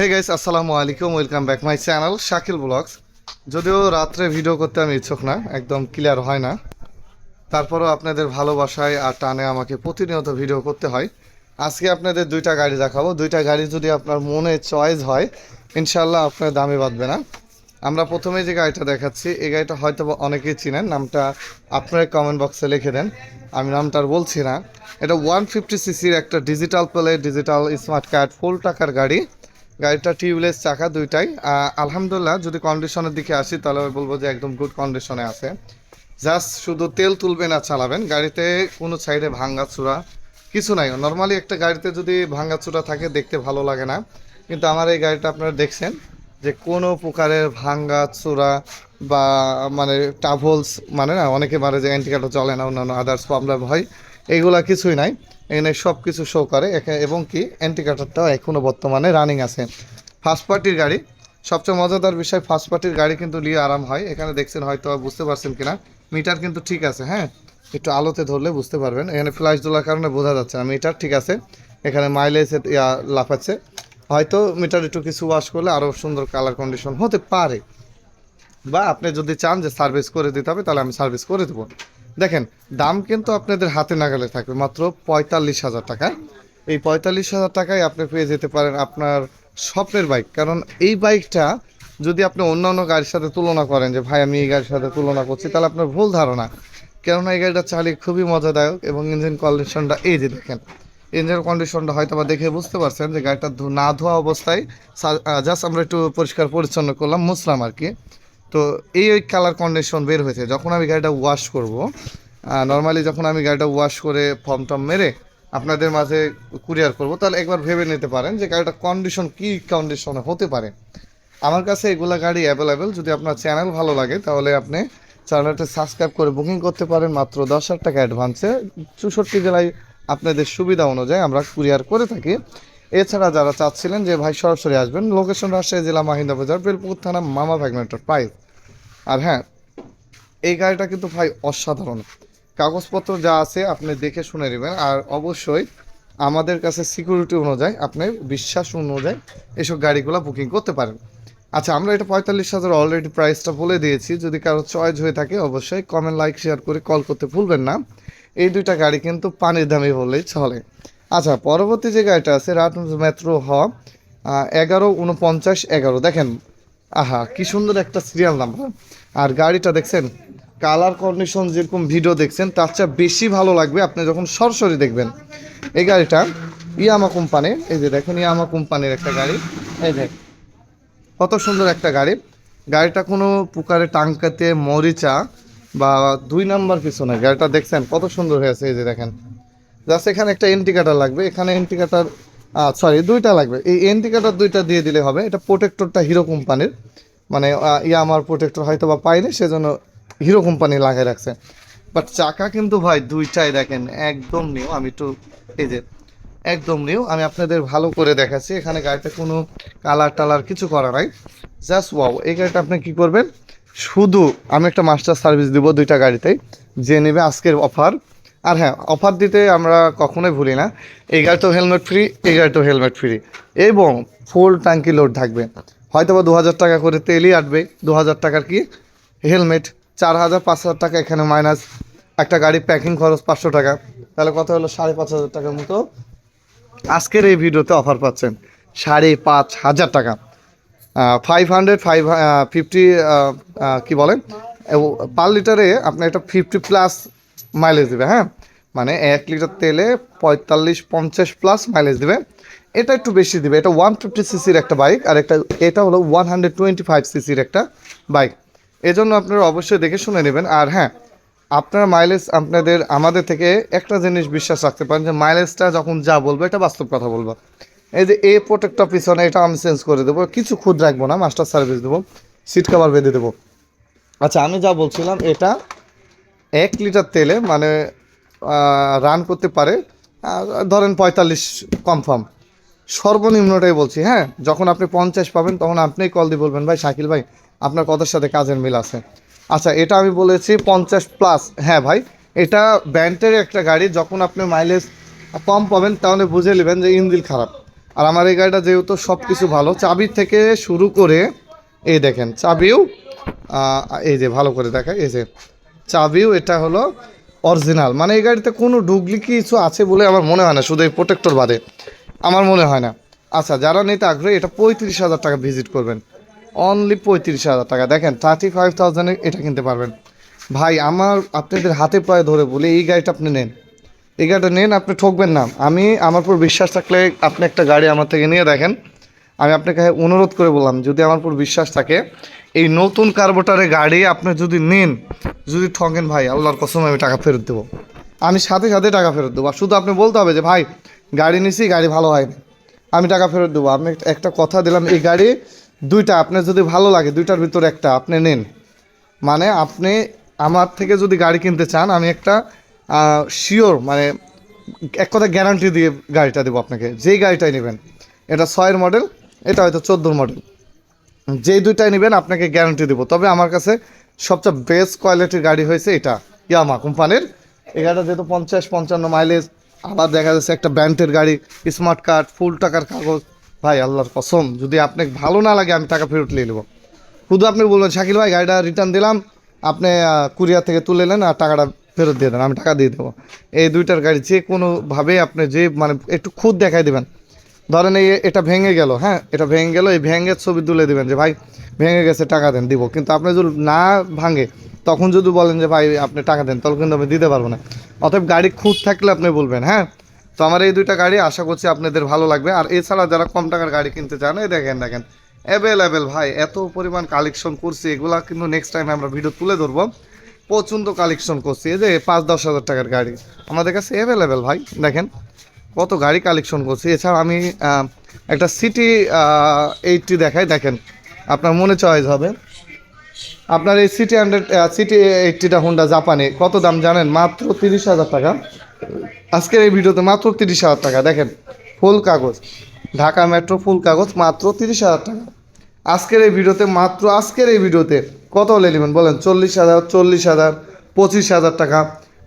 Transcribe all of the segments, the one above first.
হে guys আসসালামু আলাইকুম welcome back my channel Shakil vlogs যদিও রাত্রে ভিডিও করতে আমি ইচ্ছুক না, একদম ক্লিয়ার হয় না। তারপরও আপনাদের ভালোবাসায় আর টানে আমাকে প্রতিনিয়ত ভিডিও করতে হয়। আজকে আপনাদের দুইটা গাড়ি দেখাবো। দুইটা গাড়ি যদি আপনার মনে চয়েস হয় ইনশাল্লাহ আপনার দামে বাঁধবে না। আমরা প্রথমে যে গাড়িটা দেখাচ্ছি, এই গাড়িটা হয়তো অনেকেই চিনেন, নামটা আপনার কমেন্ট বক্সে লিখে দেন। আমি নামটা আর বলছি না। এটা ওয়ান ফিফটি সিসির একটা digital play digital smart card full টাকার গাড়ি। গাড়িটা টিউবলেস চাকা দুইটাই। আলহামদুলিল্লাহ, যদি কন্ডিশনের দিকে আসি, তাহলে বলব যে একদম গুড কন্ডিশনে আছে। জাস্ট শুধু তেল তুলবেন আর চালাবেন। গাড়িতে কোনো সাইডে ভাঙ্গা চূড়া কিছু নাই। নর্মালি একটা গাড়িতে যদি ভাঙ্গা চূড়া থাকে, দেখতে ভালো লাগে না। কিন্তু আমার এই গাড়িটা আপনারা দেখছেন যে কোনো প্রকারের ভাঙ্গা চূড়া বা মানে টাভলস মানে না, অনেকে মারে যে অ্যান্টিকাটা চলে না, অন্যান্য আদার্স প্রবলেম হয় এইগুলা কিছুই নাই। এখানে সব কিছু শো করে এবং কি অ্যান্টিকাটারটাও এখনও বর্তমানে রানিং আছে। ফার্স্ট পার্টির গাড়ি। সবচেয়ে মজাদার বিষয় ফার্স্ট পার্টির গাড়ি কিন্তু নিয়ে আরাম হয়। এখানে দেখছেন হয়তো বুঝতে পারছেন কিনা। মিটার কিন্তু ঠিক আছে হ্যাঁ? একটু আলোতে ধরলে বুঝতে পারবেন। এখানে ফ্ল্যাশ তোলার কারণে বোঝা যাচ্ছে না। মিটার ঠিক আছে। এখানে মাইলেজ লাফাচ্ছে। হয়তো মিটার একটু কিছু ওয়াশ করলে আরও সুন্দর কালার কন্ডিশন হতে পারে। বা আপনি যদি চান যে সার্ভিস করে দিতে হবে, তাহলে আমি সার্ভিস করে দেবো। দেখেন, দাম কিন্তু আপনাদের হাতে নাগালে থাকবে, মাত্র পঁয়তাল্লিশ হাজার টাকা। এই পঁয়তাল্লিশ হাজার টাকায় আপনি পেয়ে যেতে পারেন আপনার স্বপ্নের বাইক। কারণ এই বাইকটা যদি আপনি অন্যান্য গাড়ির সাথে তুলনা করেন, যে ভাই আমি এই গাড়ির সাথে তুলনা করছি, তাহলে আপনার ভুল ধারণা। কেননা এই গাড়িটা চালিয়ে খুবই মজাদায়ক এবং ইঞ্জিন কন্ডিশনটা এই যে দেখেন ইঞ্জিন কন্ডিশনটা হয়তো বা দেখে বুঝতে পারছেন যে গাড়িটা না ধোয়া অবস্থায় জাস্ট আমরা একটু পরিষ্কার পরিচ্ছন্ন করলাম মুসলাম আর কি। তো এই ওই কালার কন্ডিশন বের হয়েছে। যখন আমি গাড়িটা ওয়াশ করব নর্মালি যখন আমি গাড়িটা ওয়াশ করে ফর্ম টম মেরে আপনাদের মাঝে কুরিয়ার করব, তাহলে একবার ভেবে নিতে পারেন যে গাড়িটা কন্ডিশন কী কন্ডিশনে হতে পারে। আমার কাছে এগুলা গাড়ি অ্যাভেলেবেল যদি আপনার চ্যানেল ভালো লাগে, তাহলে আপনি চ্যানেলটা সাবস্ক্রাইব করে বুকিং করতে পারেন মাত্র দশ হাজার টাকা অ্যাডভান্সে চৌষট্টি জেলায় আপনাদের সুবিধা অনুযায়ী আমরা কুরিয়ার করে থাকি। এছাড়া যারা চাচ্ছিলেন যে ভাই সরাসরি আসবেন লোকেশন রাজশাহী জেলা মাহিন্দা বাজার, বেলপুকুর থানা, মামা ভ্যাগনেটার প্রাইস আর হ্যাঁ এই গাড়িটা কিন্তু ভাই অসাধারণ। কাগজপত্র যা আছে আপনি দেখে শুনে নেবেন, আর অবশ্যই আমাদের কাছে সিকিউরিটি অনুযায়ী, আপনি বিশ্বাস অনুযায়ী এসব গাড়িগুলো বুকিং করতে পারেন। আচ্ছা আমরা এটা পঁয়তাল্লিশ হাজার অলরেডি প্রাইসটা বলে দিয়েছি। যদি কারও চয়েস হয়ে থাকে, অবশ্যই কমেন্ট লাইক শেয়ার করে কল করতে ভুলবেন না। এই দুইটা গাড়ি কিন্তু পানির দামে বললেই চলে। আচ্ছা পরবর্তী যে গাড়িটা আছে রাত মেট্রো হ এগারো, উনপঞ্চাশ, এগারো। দেখেন, আহা, কি সুন্দর একটা সিরিয়াল নাম্বার আর গাড়িটা দেখছেন কালার কন্ডিশন যেরকম ভিডিও দেখছেন, তার চেয়ে বেশি ভালো লাগবে আপনি যখন সরাসরি দেখবেন। এই গাড়িটা ইয়ামা কোম্পানির এই যে দেখেন ইয়ামা কোম্পানির একটা গাড়ি। এই দেখ কত সুন্দর একটা গাড়ি। গাড়িটা কোনো পুকারে টাঙ্কাতে মরিচা বা দুই নাম্বার পিছনে গাড়িটা দেখছেন কত সুন্দর হয়েছে এই যে দেখেন। জাস্ট এখানে একটা এন্টিকাটার লাগবে। এখানে এন্টিকাটার সরি দুইটা লাগবে। এই এন্টিকাটার দুইটা দিয়ে দিলে হবে। এটা প্রোটেক্টরটা হিরো কোম্পানির। মানে আহ, ইয়া আমার প্রোটেক্টর হয়তো বা পাইনি সেজন্য হিরো কোম্পানি লাগিয়ে রাখছে। বাট চাকা কিন্তু ভাই দুইটাই দেখেন একদম নিউ আমি একটু এই যে একদম নিউ আমি আপনাদের ভালো করে দেখাচ্ছি। এখানে গাড়িতে কোনো কালার টালার কিছু করা নাই। জাস্ট ওয়াও এই গাড়িটা আপনি কী করবেন? শুধু আমি একটা মাস্টার সার্ভিস দিব দুইটা গাড়িতেই যে নেবে আজকের অফার আর হ্যাঁ অফার দিতে আমরা কখনোই ভুলি না। এই গাড়িতেও হেলমেট ফ্রি এই গাড়িতেও হেলমেট ফ্রি এবং ফুল ট্যাঙ্কি লোড থাকবে। হয়তো বা দু হাজার টাকা করে তেলই আটবে। দু হাজার টাকার কি? হেলমেট চার হাজার পাঁচ হাজার টাকা এখানে মাইনাস একটা গাড়ি প্যাকিং খরচ পাঁচশো টাকা। তাহলে কথা হলো সাড়ে পাঁচ হাজার টাকার মতো। আজকের এই ভিডিওতে অফার পাচ্ছেন সাড়ে পাঁচ হাজার টাকা। ফাইভ হান্ড্রেড ফাইভ ফিফটি কী বলেন? পার লিটারে আপনার একটা ফিফটি প্লাস মাইলেজ দেবে হ্যাঁ? মানে এক লিটার তেলে পঁয়তাল্লিশ, পঞ্চাশ প্লাস মাইলেজ দেবে। এটা একটু বেশি দিবে। এটা ওয়ান ফিফটি সিসির একটা বাইক আর একটা এটা হলো ওয়ান হান্ড্রেড টোয়েন্টি ফাইভ সিসির একটা বাইক এজন্য আপনারা অবশ্যই দেখে শুনে নেবেন। আর হ্যাঁ আপনার মাইলেজ আপনাদের, আমাদের থেকে একটা জিনিস বিশ্বাস রাখতে পারেন যে মাইলেজটা যখন যা বলব, এটা বাস্তব কথা বলব। এই যে এই প্রোটেক্টটা পিছনে, এটা আমি চেঞ্জ করে দেবো। কিছু খুদ রাখব না মাস্টার সার্ভিস দেবো সিট কভার বেঁধে দেবো। আচ্ছা আমি যা বলছিলাম, এটা এক লিটার তেলে মানে রান করতে পারে ধরেন পঁয়তাল্লিশ কনফার্ম সর্বনিম্নটাই বলছি হ্যাঁ? যখন আপনি পঞ্চাশ পাবেন, তখন আপনিই কল দিয়ে বলবেন, ভাই, শাকিল ভাই, আপনার কথার সাথে কাজের মিল আছে। আচ্ছা এটা আমি বলেছি পঞ্চাশ প্লাস হ্যাঁ ভাই, এটা ব্যান্ডের একটা গাড়ি, যখন আপনি মাইলেজ কম পাবেন, তাহলে বুঝে নেবেন যে ইঞ্জিন খারাপ। আর আমার এই গাড়িটা যেহেতু সব কিছু ভালো, চাবি থেকে শুরু করে, এই দেখেন, চাবিও এই যে ভালো করে দেখা এই যে চাবিও, এটা হলো অরিজিনাল মানে এই গাড়িতে কোনো ডুগলি কিছু আছে বলে আমার মনে হয় না, শুধু এই প্রোটেক্টর বাদে। আমার মনে হয় না। আচ্ছা যারা নিতে আগ্রহী, এটা পঁয়ত্রিশ হাজার টাকা ভিজিট করবেন। অনলি পঁয়ত্রিশ হাজার টাকা। দেখেন থার্টি ফাইভ থাউজেন্ডে এটা কিনতে পারবেন। ভাই, আমার আপনাদের হাতে পায়ে ধরে বলে, এই গাড়িটা আপনি নেন। এই গাড়িটা নেন, আপনি ঠকবেন না। আমি, আমার উপর বিশ্বাস থাকলে আপনি একটা গাড়ি আমার থেকে নিয়ে দেখেন। আমি আপনাকে অনুরোধ করে বললাম, যদি আমার উপর বিশ্বাস থাকে, এই নতুন কার্বোটারে গাড়ি আপনি যদি নেন, যদি ঠকেন ভাই, আল্লাহর কসম, আমি টাকা ফেরত দেবো। আমি সাথে সাথে টাকা ফেরত দেবো। শুধু আপনি বলতে হবে যে, ভাই গাড়ি নিছি, গাড়ি ভালো হয়নি আমি টাকা ফেরত দেবো। আমি একটা- কথা দিলাম, এই গাড়ি দুইটা আপনার যদি ভালো লাগে, দুইটার ভিতর একটা, আপনি নেন। মানে আপনি আমার থেকে যদি গাড়ি কিনতে চান, আমি একটা শিওর মানে এক কথা গ্যারান্টি দিয়ে গাড়িটা দেবো আপনাকে। যেই গাড়িটাই নেবেন, এটা ছয়ের মডেল এটা হয়তো চোদ্দোর মডেল যেই দুইটাই নেবেন, আপনাকে গ্যারান্টি দেবো। তবে আমার কাছে সবচেয়ে বেস্ট কোয়ালিটির গাড়ি হয়েছে এটা, ইয়ামা কোম্পানির। এই গাড়িটা যেহেতু পঞ্চাশ, পঞ্চান্ন মাইলেজ আবার দেখা যাচ্ছে একটা ব্র্যান্ডের গাড়ি স্মার্ট কার্ড ফুল টাকার কাগজ। ভাই, আল্লাহর কসম, যদি আপনাকে ভালো না লাগে, আমি টাকা ফেরত নিয়ে নেব। শুধু আপনি বলবেন, শাকিল ভাই, গাড়িটা রিটার্ন দিলাম। আপনি কুরিয়ার থেকে তুলে নেন আর টাকাটা ফেরত দিয়ে দেন, আমি টাকা দিয়ে দেবো। এই দুইটার গাড়ি যে কোনোভাবে আপনি যে মানে একটু খুদ দেখাই দেবেন। ধরেন এই, এটা ভেঙে গেল হ্যাঁ? এটা ভেঙে গেল, এই ভেঙে ছবি তুলে দেবেন যে, ভাই ভেঙে গেছে, টাকা দেন, দিব। কিন্তু আপনি যদি না ভাঙে, তখন যদি বলেন যে, ভাই, আপনি টাকা দেন তখন কিন্তু আমি দিতে পারব না। অতএব গাড়ি খুঁত থাকলে আপনি বলবেন হ্যাঁ? তো আমার এই দুইটা গাড়ি আশা করছি আপনাদের ভালো লাগবে। আর এছাড়া যারা কম টাকার গাড়ি কিনতে চান, এই দেখেন দেখেন। অ্যাভেলেবেল ভাই, এত পরিমাণ কালেকশন করছি, এগুলা কিন্তু নেক্সট টাইম আমরা ভিডিও তুলে ধরবো। প্রচণ্ড কালেকশন করছি, এই যে পাঁচ, দশ হাজার টাকার গাড়ি। আমাদের কাছে অ্যাভেলেবেল ভাই, দেখেন। কত গাড়ি কালেকশন করছি। এছাড়া আমি একটা সিটি এইটটি দেখাই, দেখেন। আপনার মনে চয়েস হবে। আপনার এই সিটি হান্ড্রেড সিটি এইটটিটা হোন্ডা জাপানে কত দাম জানেন? মাত্র তিরিশ হাজার টাকা। আজকের এই ভিডিওতে মাত্র তিরিশ হাজার টাকা। দেখেন, ফুল কাগজ। ঢাকা মেট্রো ফুল কাগজ, মাত্র তিরিশ হাজার টাকা। আজকের এই ভিডিওতে, মাত্র আজকের এই ভিডিওতে কত হলে নেবেন বলেন? চল্লিশ হাজার চল্লিশ হাজার, পঁচিশ হাজার টাকা,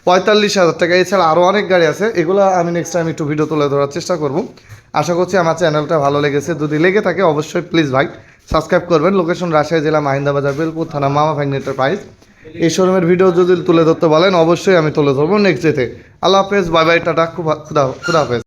পঁয়তাল্লিশ হাজার টাকা। এছাড়া আরও অনেক গাড়ি আছে। এগুলো আমি নেক্সট টাইম একটু ভিডিও তুলে ধরার চেষ্টা করব। আশা করছি আমার চ্যানেলটা ভালো লেগেছে। যদি লেগে থাকে, অবশ্যই প্লিজ ভাই সাবস্ক্রাইব করবেন। লোকেশন রাজশাহী জেলা মাহিন্দা বাজার, বেলপুর থানা মামা ফ্যাং এন্টারপ্রাইজ এই শোরুমের ভিডিও যদি তুলে ধরতে বলেন, অবশ্যই আমি তুলে ধরবো নেক্সট ডেতে আল্লাহ হাফেজ বাই বাই টাটা, খুব খুদা খুদা হাফেজ।